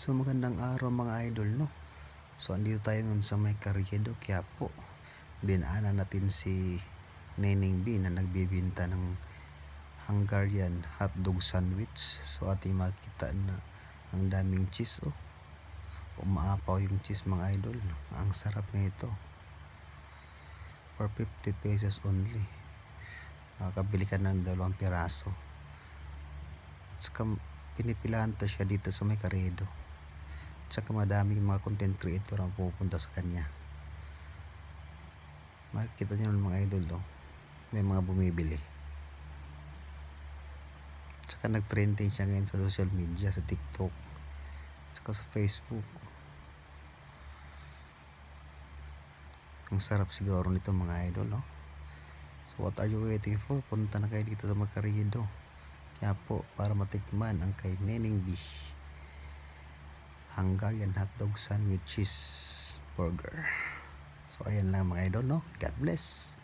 So magandang araw mga idol no. So andito tayo ngayon sa may Carriedo, Quiapo. Dinaanan natin si Neneng B na nagbibinta ng Hungarian hotdog sandwich. So ating makita na ang daming cheese oh. Umaapaw yung cheese mga idol. Ang sarap nito. For 50 pesos only. Makakabili ka ng dalawang piraso. At saka pinipilahan to siya dito sa may Carriedo. Tsaka madaming mga content creator ang pupunta sa kanya. Makikita niyo ng mga idol, oh. may mga bumibili. Tsaka nag-trending siya ngayon sa social media, sa TikTok, tsaka sa Facebook. Ang sarap siguro nito mga idol, no? So what are you waiting for? Punta na kayo dito sa Magkarido. Kaya po, para matikman ang kay Neneng B. Hungarian hotdog sandwich cheese burger. So ayan lang mga idol, no? God bless.